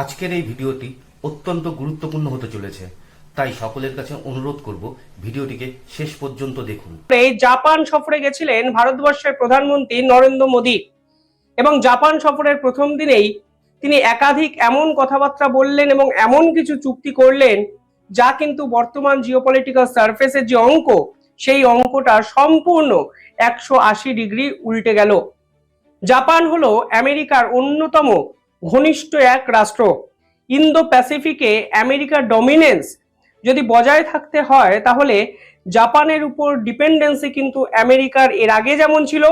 আজকের এই ভিডিওটি অত্যন্ত গুরুত্বপূর্ণ হতে চলেছে, তাই সকলের কাছে অনুরোধ করব ভিডিওটিকে শেষ পর্যন্ত দেখুন। এই জাপান সফরে গেছিলেন ভারতবর্ষের প্রধানমন্ত্রী নরেন্দ্র মোদী এবং জাপান সফরের প্রথম দিনেই তিনি একাধিক এমন কথাবার্তা বললেন এবং এমন কিছু চুক্তি করলেন যা কিন্তু বর্তমান জিওপলিটিক্যাল সার্ফেসের যে অঙ্ক, সেই অঙ্কটা সম্পূর্ণ একশো আশি ডিগ্রি উল্টে গেল। জাপান হলো আমেরিকার অন্যতম ঘনিষ্ঠ এক রাষ্ট্র ইন্দো প্যাসিফিকে আমেরিকার ডমিনেন্স যদি বজায় থাকতে হয়, তাহলে জাপানের উপর ডিপেন্ডেন্সি কিন্তু আমেরিকার এর আগে যেমন ছিল,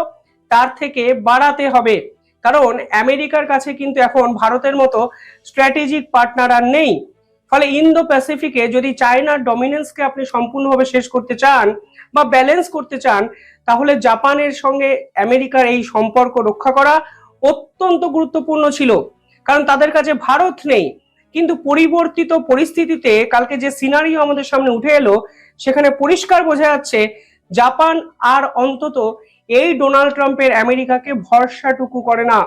তার থেকে বাড়াতে হবে। কারণ আমেরিকার কাছে কিন্তু এখন ভারতের মতো স্ট্র্যাটেজিক পার্টনার আর নেই। ফলে ইন্দো প্যাসিফিকে যদি চায়নার ডমিনেন্সকে আপনি সম্পূর্ণভাবে শেষ করতে চান বা ব্যালেন্স করতে চান, তাহলে জাপানের সঙ্গে আমেরিকার এই সম্পর্ক রক্ষা করা অত্যন্ত গুরুত্বপূর্ণ ছিল। কারণ তাদের কাছে ভারত নেই। কিন্তু পরিবর্তিত পরিস্থিতিতে কালকে যে সিনারিও আমাদের সামনে উঠে এলো, সেখানে পরিষ্কার বোঝা যাচ্ছে জাপান আর অন্তত এই ডোনাল্ড ট্রাম্পের আমেরিকাকে ভরসাটুকু করে না।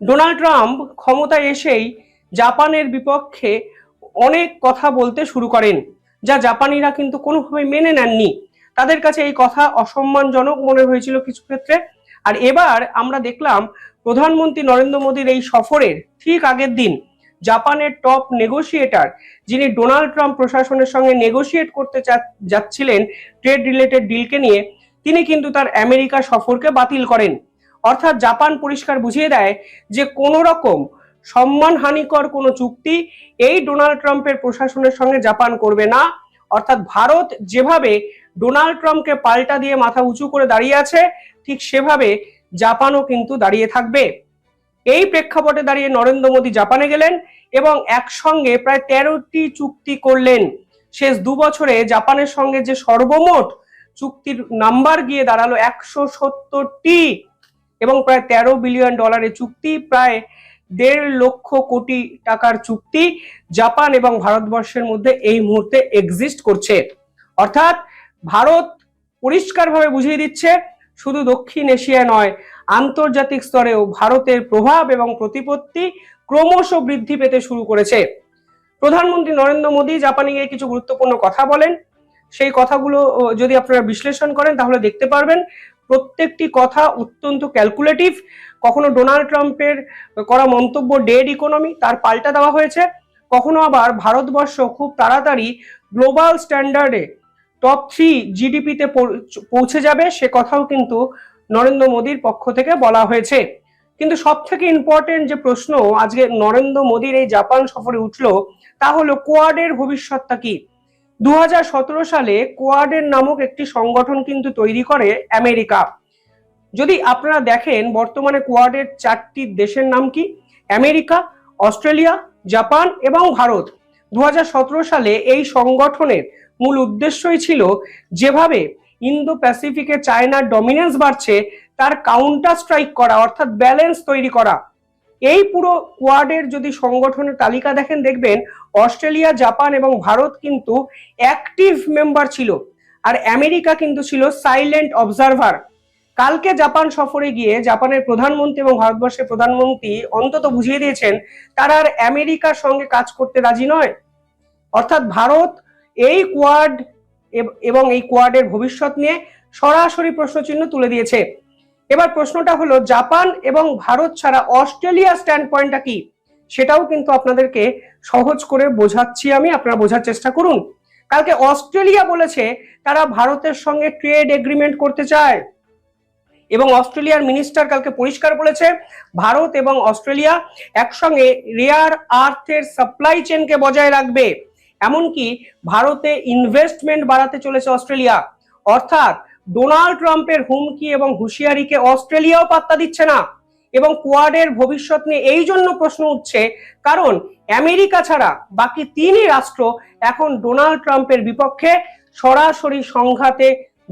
ডোনাল্ড ট্রাম্প ক্ষমতায় এসেই জাপানের বিপক্ষে অনেক কথা বলতে শুরু করেন, যা জাপানিরা কিন্তু কোনোভাবে মেনে নেননি। তাদের কাছে এই কথা অসম্মানজনক মনে হয়েছিল কিছু ক্ষেত্রে। আর এবার আমরা দেখলাম প্রধানমন্ত্রী নরেন্দ্র মোদীর এই সফরের ঠিক আগের দিন জাপানের টপ নেগোসিয়েটার, যিনি ডোনাল্ড ট্রাম্প প্রশাসনের সঙ্গে নেগোসিয়েট করতে যাচ্ছিলেন ট্রেড রিলেটেড ডিলকে নিয়ে, তিনি কিন্তু তার আমেরিকা সফরকে বাতিল করেন। অর্থাৎ জাপান পরিষ্কার বুঝিয়ে দেয় যে কোনো রকম সম্মানহানিকর কোনো চুক্তি এই ডোনাল্ড ট্রাম্পের প্রশাসনের সঙ্গে জাপান করবে না। অর্থাৎ ভারত যেভাবে ডোনাল্ড ট্রাম্পকে পাল্টা দিয়ে মাথা উঁচু করে দাঁড়িয়ে আছে, ঠিক সেভাবে জাপানও কিন্তু দাঁড়িয়ে থাকবে। এই প্রেক্ষাপটে দাঁড়িয়ে নরেন্দ্র মোদী জাপানে গেলেন এবং একসঙ্গে প্রায় তেরোটি চুক্তি করলেন। শেষ দু বছরে জাপানের সঙ্গে যে সর্বমোট চুক্তির নাম্বার গিয়ে দাঁড়াল একশো সত্তরটি এবং প্রায় তেরো বিলিয়ন ডলারের চুক্তি, প্রায় দেড় লক্ষ কোটি টাকার চুক্তি জাপান এবং ভারতবর্ষের মধ্যে এই মুহূর্তে এক্সিস্ট করছে। অর্থাৎ ভারত পরিষ্কারভাবে বুঝিয়ে দিচ্ছে শুধু দক্ষিণ এশিয়া নয়, আন্তর্জাতিক স্তরেও ভারতের প্রভাব এবং প্রতিপত্তি ক্রমশ বৃদ্ধি পেতে শুরু করেছে। প্রধানমন্ত্রী নরেন্দ্র মোদী জাপানে গিয়ে কিছু গুরুত্বপূর্ণ কথা বলেন। সেই কথাগুলো যদি আপনারা বিশ্লেষণ করেন, তাহলে দেখতে পারবেন, প্রত্যেকটি কথা অত্যন্ত ক্যালকুলেটিভ। কখনো ডোনাল্ড ট্রাম্পের করা মন্তব্য ডেড ইকোনমি, তার পাল্টা দেওয়া হয়েছে। কখনো আবার ভারতবর্ষ খুব তাড়াতাড়ি গ্লোবাল স্ট্যান্ডার্ডে টপ থ্রি জিডিপিতে পৌঁছে যাবে, সে কথাও কিন্তু নরেন্দ্র মোদীর পক্ষ থেকে বলা হয়েছে। কিন্তু সব থেকে ইম্পর্টেন্ট যে প্রশ্ন, আজকে নরেন্দ্র মোদীর এই জাপান সফরে উঠল, তা হলো কোয়াডের ভবিষ্যৎটা কি? দুহাজার সতেরো সালে কোয়াডের নামক একটি সংগঠন কিন্তু তৈরি করে আমেরিকা। যদি আপনারা দেখেন, বর্তমানে কোয়াডের চারটি দেশের নাম কি? আমেরিকা, অস্ট্রেলিয়া, জাপান এবং ভারত। দু হাজার সতেরো সালে এই সংগঠনের মূল উদ্দেশ্যই ছিল যেভাবে ইন্দো প্যাসিফিকে চায়নার ডমিনেন্স বাড়ছে, তার কাউন্টার স্ট্রাইক করা, অর্থাৎ ব্যালেন্স তৈরি করা। এই পুরো কোয়াডের যদি সংগঠনের তালিকা দেখেন, দেখবেন অস্ট্রেলিয়া, জাপান এবং ভারত কিন্তু অ্যাক্টিভ মেম্বার ছিল। আর আমেরিকা কিন্তু ছিল সাইলেন্ট অবজারভার কালকে জাপান সফরে গিয়ে জাপানের প্রধানমন্ত্রী এবং ভারতবর্ষের প্রধানমন্ত্রী অন্তত বুঝিয়ে দিয়েছেন, তারা আর আমেরিকার সঙ্গে কাজ করতে রাজি নয়। অর্থাৎ ভারত এই কোয়াড এবং এই কোয়াডের ভবিষ্যৎ নিয়ে সরাসরি প্রশ্নচিহ্ন তুলে দিয়েছে। এবার প্রশ্নটা হলো, জাপান এবং ভারত ছাড়া অস্ট্রেলিয়ার স্ট্যান্ড পয়েন্টটা কি? সেটাও কিন্তু আপনাদেরকে সহজ করে বোঝাচ্ছি আমি, আপনারা বোঝার চেষ্টা করুন। কালকে অস্ট্রেলিয়া বলেছে, তারা ভারতের সঙ্গে ট্রেড এগ্রিমেন্ট করতে চায়। এবং অস্ট্রেলিয়ার মিনিস্টার কালকে পরিষ্কার বলেছে, ভারত এবং অস্ট্রেলিয়া একসঙ্গে রেয়ার আর্থের সাপ্লাই চেনকে বজায় রাখবে। এমনকি ভারতে ইনভেস্টমেন্ট বাড়াতে চলেছে অস্ট্রেলিয়া। অর্থাৎ ডোনাল্ড ট্রাম্পের হুমকি এবং হুঁশিয়ারিকে অস্ট্রেলিয়াও পাত্তা দিচ্ছে না। এবং কোয়াডের ভবিষ্যৎ নিয়ে এই জন্য প্রশ্ন উঠছে, কারণ আমেরিকা ছাড়া বাকি তিনই রাষ্ট্র এখন ডোনাল্ড ট্রাম্পের বিপক্ষে সরাসরি সংঘাতে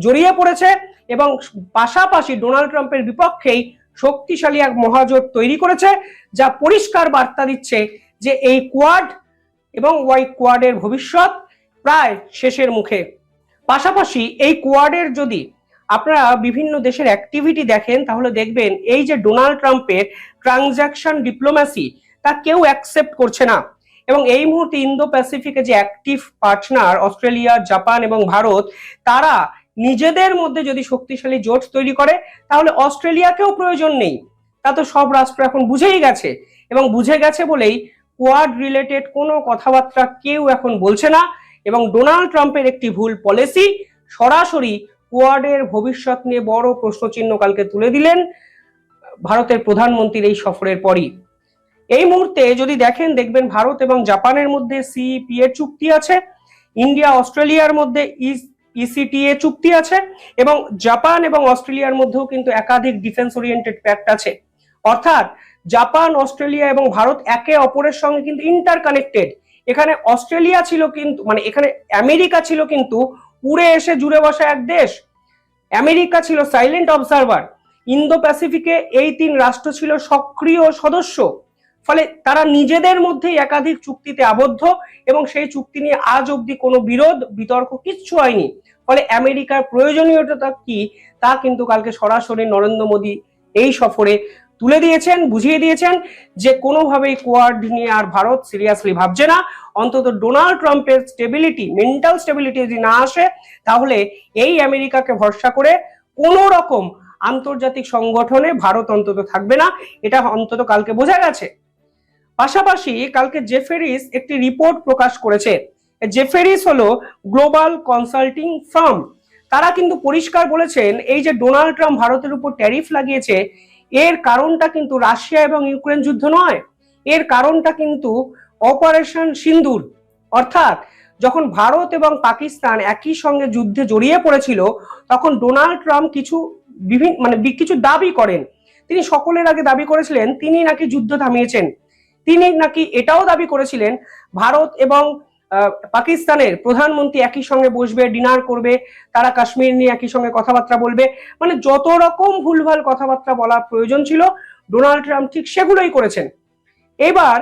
জড়িয়ে পড়েছে এবং পাশাপাশি ডোনাল্ড ট্রাম্পের বিপক্ষেই শক্তিশালী এক মহাজোট তৈরি করেছে, যা পরিষ্কার বার্তা দিচ্ছে যে এই কোয়াড এবং ওয়াই কোয়াডের ভবিষ্যৎ প্রায় শেষের মুখে। পাশাপাশি এই কোয়াডের যদি আপনারা বিভিন্ন দেশের অ্যাক্টিভিটি দেখেন, তাহলে দেখবেন এই যে ডোনাল্ড ট্রাম্পের ট্রানজাকশন ডিপ্লোম্যাসি তা কেউ অ্যাকসেপ্ট করছে না। এবং এই মুহূর্তে ইন্দো প্যাসিফিকে যে অ্যাক্টিভ পার্টনার অস্ট্রেলিয়া জাপান এবং ভারত, তারা নিজেদের মধ্যে যদি শক্তিশালী জোট তৈরি করে, তাহলে অস্ট্রেলিয়াকেও প্রয়োজন নেই। তা তো সব রাষ্ট্র এখন বুঝেই গেছে। এবং বুঝে গেছে বলেই কোয়াড রিলেটেড কোনো কথাবার্তা কেউ এখন বলছে না এবং ডোনাল্ড ট্রাম্পের একটি ভুল পলিসি সরাসরি কোয়াডের ভবিষ্যৎ নিয়ে বড় প্রশ্নচিহ্ন কালকে তুলে দিলেন ভারতের প্রধানমন্ত্রীর এই সফরের পরই। এই মুহূর্তে যদি দেখেন, দেখবেন ভারত এবং জাপানের মধ্যে সিইপি এর চুক্তি আছে, ইন্ডিয়া, অস্ট্রেলিয়ার মধ্যে ইসিটিএ চুক্তি আছে এবং জাপান এবং অস্ট্রেলিয়ার মধ্যেও কিন্তু একাধিক ডিফেন্স ওরিয়েন্টেড প্যাক্ট আছে। অর্থাৎ জাপান, অস্ট্রেলিয়া এবং ভারত একে অপরের সঙ্গে কিন্তু ইন্টার কানেক্টেড এখানে অস্ট্রেলিয়া ছিল কিন্তু মানে এখানে আমেরিকা ছিল কিন্তু উড়ে এসে জুড়ে বসা এক দেশ। আমেরিকা ছিল সাইলেন্ট অবজারভার ইন্দো প্যাসিফিকে এই তিন রাষ্ট্র ছিল সক্রিয় সদস্য। ফলে তারা নিজেদের মধ্যেই একাধিক চুক্তিতে আবদ্ধ এবং সেই চুক্তি নিয়ে আজ অবধি কোনো বিরোধ, বিতর্ক কিচ্ছু হয়নি। ফলে আমেরিকার প্রয়োজনীয়তা কি, তা কিন্তু কালকে সরাসরি নরেন্দ্র মোদী এই সফরে তুলে দিয়েছেন, বুঝিয়ে দিয়েছেন যে কোনোভাবেই কোয়াড নিয়ে আর ভারত সিরিয়াসলি ভাবছে না। অন্তত ডোনাল্ড ট্রাম্পের স্টেবিলিটি মেন্টাল স্টেবিলিটি যদি না আসে, তাহলে এই আমেরিকাকে ভরসা করে কোনো রকম আন্তর্জাতিক সংগঠনে ভারত অন্তত থাকবে না। এটা অন্তত কালকে বোঝা গেছে। পাশাপাশি কালকে জেফেরিস একটি রিপোর্ট প্রকাশ করেছে। জেফেরিস হলো গ্লোবাল কনসাল্টিং ফার্ম তারা কিন্তু পরিষ্কার বলেছেন, এই যে ডোনাল্ড ট্রাম্প ভারতের উপর ট্যারিফ লাগিয়েছে এর কারণটা কিন্তু রাশিয়া এবং ইউক্রেন যুদ্ধ নয়। এর কারণটা কিন্তু অপারেশন সিন্দুর। অর্থাৎ যখন ভারত এবং পাকিস্তান একই সঙ্গে যুদ্ধে জড়িয়ে পড়েছিল, তখন ডোনাল্ড ট্রাম্প কিছু বিভিন্ন মানে কিছু দাবি করেন। তিনি সকলের আগে দাবি করেছিলেন, তিনি নাকি যুদ্ধ থামিয়েছেন। তিনি নাকি এটাও দাবি করেছিলেন, ভারত এবং পাকিস্তানের প্রধানমন্ত্রী একই সঙ্গে বসবে, ডিনার করবে, তারা কাশ্মীর নিয়ে একই সঙ্গে কথাবার্তা বলবে। মানে যত রকম ভুলভাল কথাবার্তা বলা প্রয়োজন ছিল, ডোনাল্ড ট্রাম্প ঠিক সেগুলোই করেছেন। এবার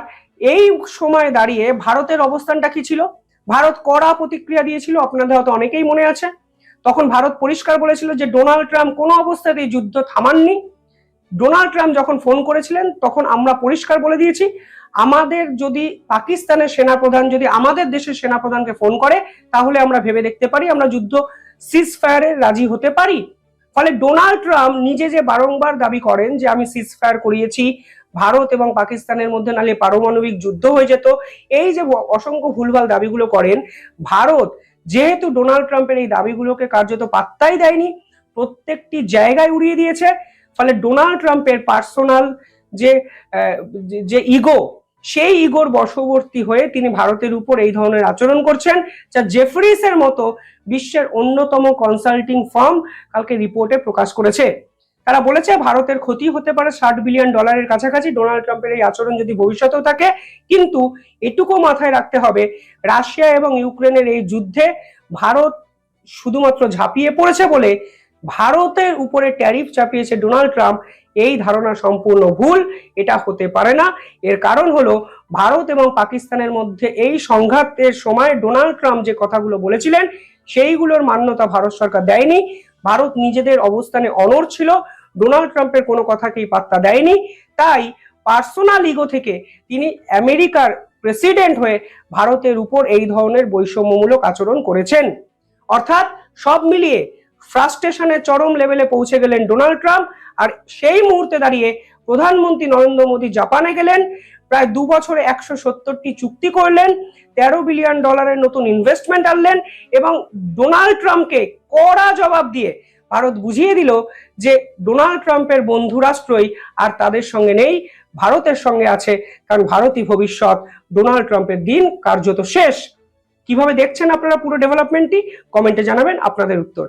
এই সময় দাঁড়িয়ে ভারতের অবস্থানটা কি ছিল? ভারত কড়া প্রতিক্রিয়া দিয়েছিল, আপনাদের হয়তো অনেকেই মনে আছে। তখন ভারত পরিষ্কার বলেছিল যে ডোনাল্ড ট্রাম্প কোনো অবস্থাতেই যুদ্ধ থামাননি। ডোনাল্ড ট্রাম্প যখন ফোন করেছিলেন, তখন আমরা পরিষ্কার বলে দিয়েছি। আমাদের যদি পাকিস্তানের সেনাপ্রধান যদি আমাদের দেশের সেনাপ্রধানকে ফোন করে, তাহলে আমরা ভেবে দেখতে পারি, আমরা যুদ্ধ সিজ ফায়ারে রাজি হতে পারি। ফলে ডোনাল্ড ট্রাম্প নিজে যে বারংবার দাবি করেন যে আমি সিজ ফায়ার করিয়েছি, ভারত এবং পাকিস্তানের মধ্যে নালে পারমাণবিক যুদ্ধ হয়ে যেত, এই যে অসংখ্য ভুলভাল দাবিগুলো করেন, ভারত যেহেতু ডোনাল্ড ট্রাম্পের এই দাবিগুলোকে কার্যত পাত্তাই দেয়নি, প্রত্যেকটি জায়গায় উড়িয়ে দিয়েছে, ফলে ডোনাল্ড ট্রাম্পের পার্সোনাল যে যে- যে ইগো সেই ইগোর বশবর্তী হয়ে তিনি ভারতের উপর এই ধরনের আচরণ করছেন, যা জেফরিসের মতো বিশ্বের অন্যতম কনসাল্টিং ফার্ম কালকে রিপোর্টে প্রকাশ করেছে। তারা বলেছে, ভারতের ক্ষতি হতে পারে ষাট বিলিয়ন ডলারের কাছাকাছি, ডোনাল্ড ট্রাম্পের এই আচরণ যদি ভবিষ্যতেও থাকে, কিন্তু এটুকু মাথায় রাখতে হবে, রাশিয়া এবং ইউক্রেনের এই যুদ্ধে ভারত শুধুমাত্র ঝাঁপিয়ে পড়েছে বলে ভারতের উপরে ট্যারিফ চাপিয়েছে ডোনাল্ড ট্রাম্প, এই ধারণা সম্পূর্ণ ভুল, এটা হতে পারে না। এর কারণ হলো, ভারত এবং পাকিস্তানের মধ্যে এই সংঘাতের সময় ডোনাল্ড ট্রাম্প যে কথাগুলো বলেছিলেন, সেইগুলোর মান্যতা ভারত সরকার দেয়নি। ভারত নিজেদের অবস্থানে অনড় ছিল, ডোনাল্ড ট্রাম্পের কোনো কথাকেই পাত্তা দেয়নি। তাই পার্সোনাল ইগো থেকে তিনি আমেরিকার প্রেসিডেন্ট হয়ে ভারতের উপর এই ধরনের বৈষম্যমূলক আচরণ করেছেন। অর্থাৎ সব মিলিয়ে ফ্রাস্ট্রেশনের চরম লেভেলে পৌঁছে গেলেন ডোনাল্ড ট্রাম্প। আর সেই মুহূর্তে দাঁড়িয়ে প্রধানমন্ত্রী নরেন্দ্র মোদী জাপানে গেলেন। প্রায় দু বছরে একশো সত্তরটি চুক্তি করলেন। তেরো বিলিয়ন ডলারের নতুন ইনভেস্টমেন্ট আনলেন এবং ডোনাল্ড ট্রাম্পকে কড়া জবাব দিয়ে ভারত বুঝিয়ে দিল যে ডোনাল্ড ট্রাম্পের বন্ধু রাষ্ট্রই আর তাদের সঙ্গে নেই, ভারতের সঙ্গে আছে, কারণ ভারতই ভবিষ্যৎ। ডোনাল্ড ট্রাম্পের দিন কার্যত শেষ। কীভাবে দেখছেন আপনারা পুরো ডেভেলপমেন্টটি কমেন্টে জানাবেন আপনাদের উত্তর।